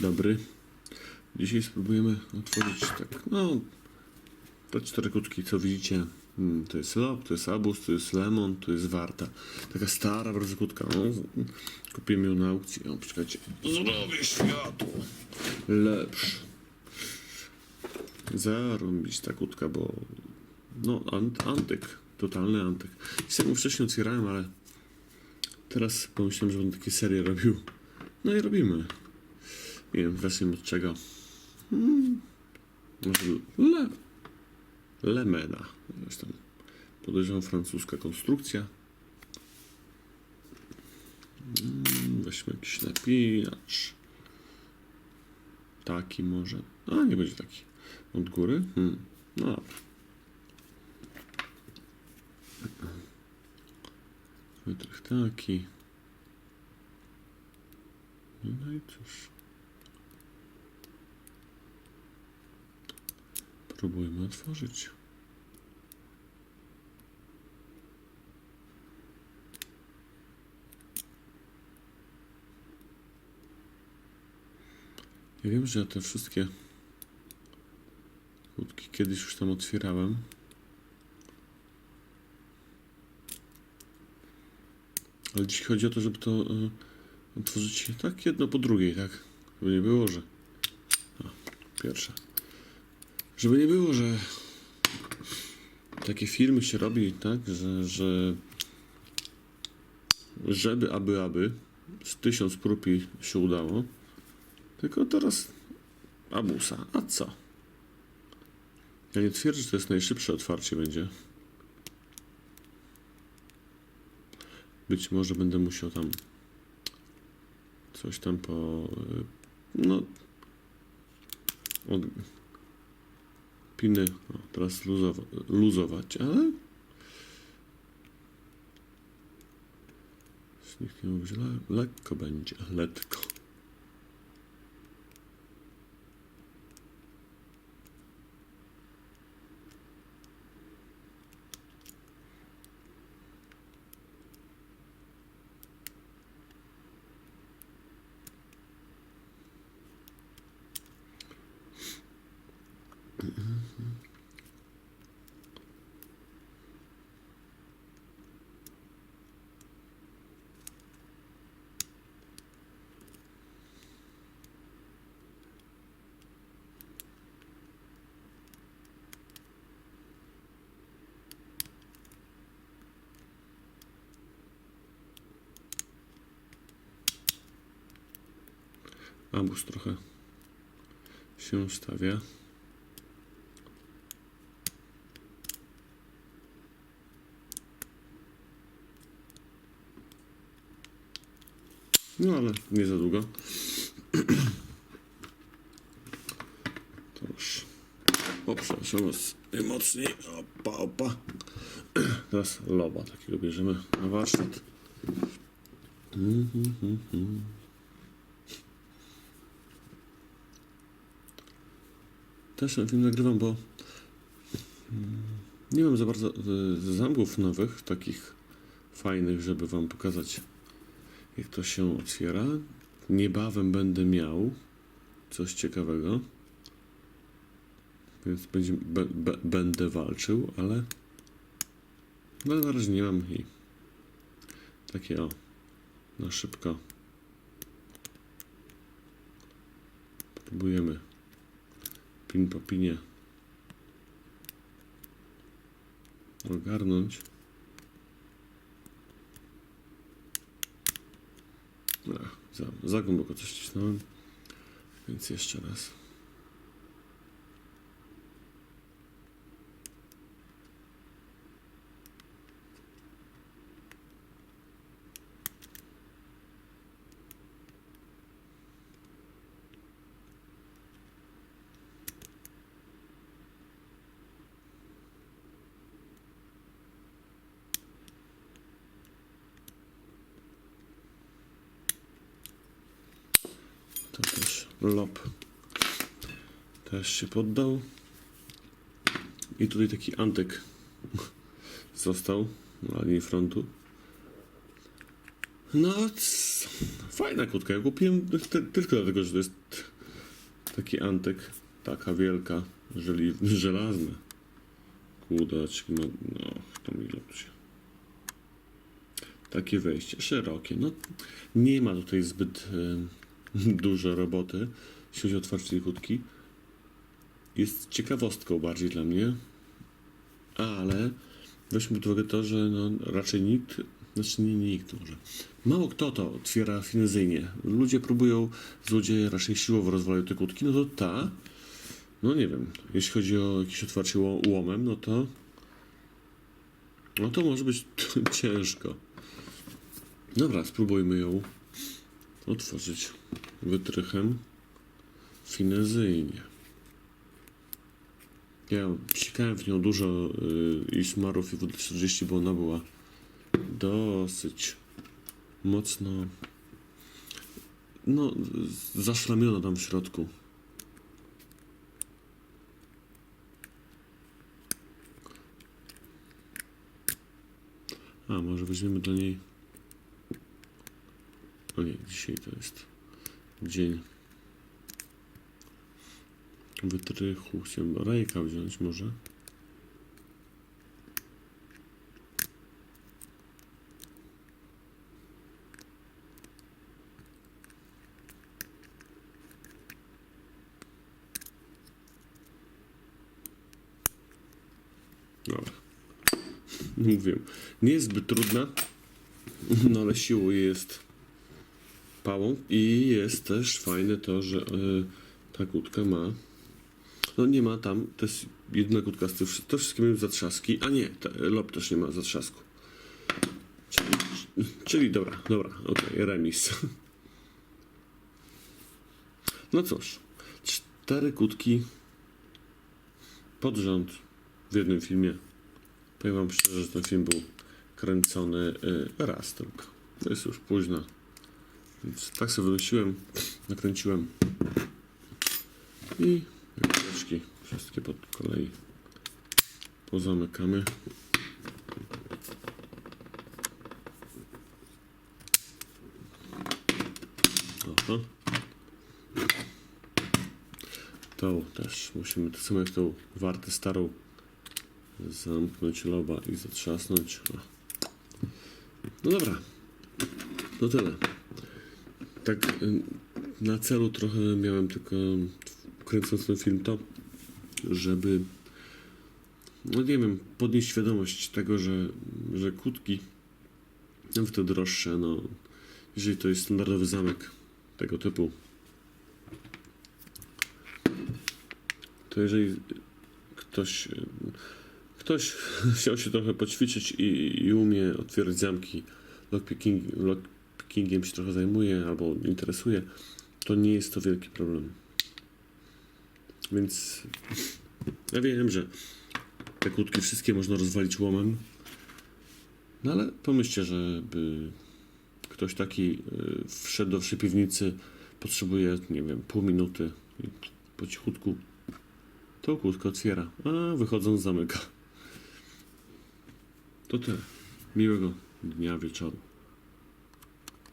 dobry. Dzisiaj spróbujemy otworzyć tak, no, te cztery kutki, co widzicie. Mm, To jest lop, to jest abus, to jest lemon, to jest warta. Taka stara bardzo kutka. No, kupiłem ją na aukcji. O, poczekajcie. Zrobię światło. Lepszy. Zarąbić ta kutka, bo no, ant, antyk. Totalny antyk. Ją wcześniej otwierałem, ale teraz pomyślałem, że będę takie serie robił. No i robimy. Nie wiem, zacznijmy od czego. Hmm. Może le, Lemena. Tam podejrzewam francuska konstrukcja. Mm, Weźmy jakiś napinacz. Taki może. A, nie będzie taki. Od góry? Hmm. No dobra. Wytrych taki. No i cóż. Próbujmy otworzyć. Ja wiem, że ja te wszystkie kłódki kiedyś już tam otwierałem. Ale dziś chodzi o to, żeby to e, otworzyć tak jedno po drugiej, tak? Żeby nie było, że... A, pierwsza. Żeby nie było, że takie filmy się robi, tak, że, że żeby, aby, aby z tysiąc prób się udało. Tylko teraz abusa. A co? Ja nie twierdzę, że to jest najszybsze otwarcie będzie. Być może będę musiał tam coś tam po... No... piny o, teraz luzowa, luzować, ale nikt nie mówi, że le, lekko będzie, lekko. Abus trochę się stawia. No ale nie za długo. To już. O, przepraszam was mocniej. Opa, opa. Teraz loba takiego bierzemy na warsztat. Mhm, Też ten film nagrywam, bo mm, nie mam za bardzo y, zamków nowych, takich fajnych, żeby wam pokazać, jak to się otwiera. Niebawem będę miał coś ciekawego, więc będzie, be, be, będę walczył, ale, no, na razie nie mam i takie o, na szybko próbujemy pin po pinie ogarnąć. Ach, za, za głęboko coś cisnąłem, więc jeszcze raz. To też lop też się poddał. I tutaj taki antyk został na linii frontu. No, fajna kłódka. Ja kupiłem tylko dlatego, że to jest taki antyk, taka wielka, jeżeli żelazna. Kudać, no, to mi się. Takie wejście, szerokie. No, nie ma tutaj zbyt dużo roboty, jeśli chodzi o otwarcie tej kłódki. Jest ciekawostką bardziej dla mnie, ale weźmy pod uwagę to, że no, raczej nikt, znaczy nie nikt może. Mało kto to otwiera finezyjnie. Ludzie próbują, złodzieje raczej siłowo rozwalają te kłódki, no to ta, no nie wiem, jeśli chodzi o jakieś otwarcie ło- łomem, no to no to może być ciężko. Dobra, spróbujmy ją otworzyć wytrychem finezyjnie. Ja psikałem w nią dużo y, i smarów i WD-40, bo ona była dosyć mocno no zaszlamiona tam w środku. A, może weźmiemy do niej o nie, dzisiaj to jest dzień wytrychu. Chciałem rejka wziąć może. Dobra. Mówię. Nie jest zbyt trudna, no ale siłą jest i jest też fajne to, że y, ta kłódka ma no nie ma tam, to jest jedna kłódka z wszy- to wszystkie mają zatrzaski, a nie, te, lop też nie ma zatrzasku. Czyli, czyli dobra, dobra, okej, remis. No cóż, cztery kłódki pod rząd w jednym filmie. Powiem wam szczerze, że ten film był kręcony y, raz tylko. To jest już późno. Więc tak sobie wymyśliłem, nakręciłem i kuleczki wszystkie pod kolei pozamykamy. Aha. Tą też musimy, jak tą wartę starą zamknąć loba i zatrzasnąć. No dobra, to tyle. Tak y, na celu trochę miałem tylko kręcąc ten film to, żeby no nie wiem, podnieść świadomość tego, że, że kłódki nawet te droższe, no jeżeli to jest standardowy zamek tego typu. To jeżeli ktoś ktoś chciał się trochę poćwiczyć i, i umie otwierać zamki lockpicking, lockpickingiem się trochę zajmuje albo interesuje, to nie jest to wielki problem. Więc ja wiem, że te kłódki wszystkie można rozwalić łomem, no ale pomyślcie, żeby ktoś taki y, wszedł do piwnicy, potrzebuje, nie wiem, pół minuty i po cichutku tą kłódkę otwiera, a wychodząc zamyka. To tyle. Miłego dnia, wieczoru.